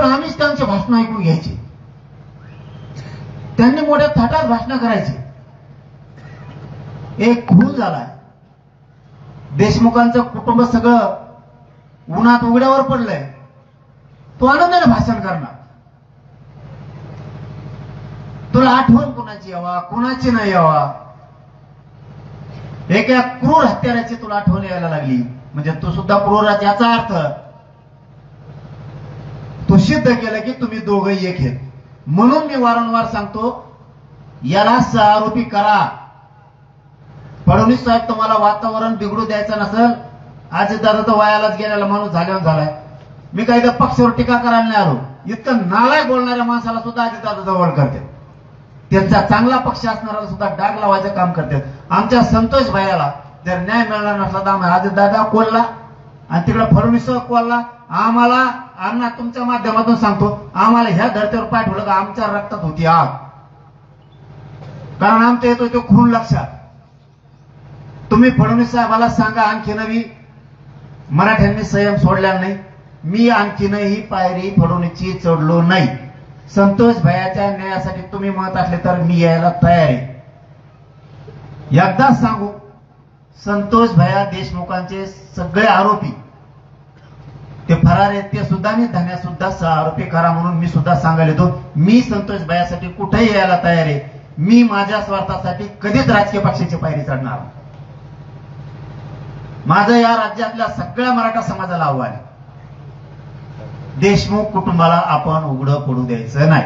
पण आम्हीच त्यांचे भाषण ऐकून घ्यायचे. त्यांनी मोठ्या थाटात भाषण करायचे. एक खून झालाय. देशमुखांचं कुटुंब सगळं उन्हात उघड्यावर पडलंय. तो आनंदाने भाषण करणार. तुला आठवण कोणाची यावा कोणाची नाही यावा? एका क्रूर हत्याराची तुला आठवण यायला लागली. म्हणजे तू सुद्धा क्रूर याचा अर्थ सिद्ध केलं की तुम्ही दोघंही एक आहेत. म्हणून मी वारंवार सांगतो याला सहारोपी करा. फडणवीस साहेब तुम्हाला वातावरण बिघडू द्यायचं नसेल आज दादा तर वयालाच गेलेला माणूस झाल्यावर झालाय. मी काही तर पक्षावर टीका करायला नाही आलो. इतकं नालाय बोलणाऱ्या माणसाला सुद्धा आजी दादा जवळ करते. त्यांचा चांगला पक्ष असणाऱ्याला सुद्धा डाग लावायचं काम करतात आमच्या संतोष भाईला जर न्याय मिळणार नसला तर आम्ही आजी दादा कोलला आणि तिकडे फडणवीस कोलला आम्हाला अण्णा तुमच्या माध्यमातून सांगतो आम्हाला ह्या धर्तीवर पाठवलं का आमच्या रक्तात होती आग. कारण आमच्या येतो तो खून लक्षात. तुम्ही फडणवीस साहेबाला सांगा आणखी नवी. मराठ्यांनी संयम सोडला नाही. मी आणखीनही पायरी फडवणीची चढलो नाही. संतोष भयाच्या न्यायासाठी तुम्ही म्हणत असले तर मी यायला तयार आहे. एकदाच सांगू संतोष भया देशमुखांचे सगळे आरोपी फरार आहेत ते सुद्धा आणि धन्या सुद्धा आरोपी करा म्हणून मी सुद्धा सांगायला येतो. मी संतोष भयासाठी कुठेही यायला तयार आहे. मी माझ्या स्वार्थासाठी कधीच राजकीय पक्षाची पायरी चढणार माझं या राज्यातल्या सगळ्या मराठा समाजाला आव्हान देशमुख कुटुंबाला आपण उघडं पडू द्यायचं नाही.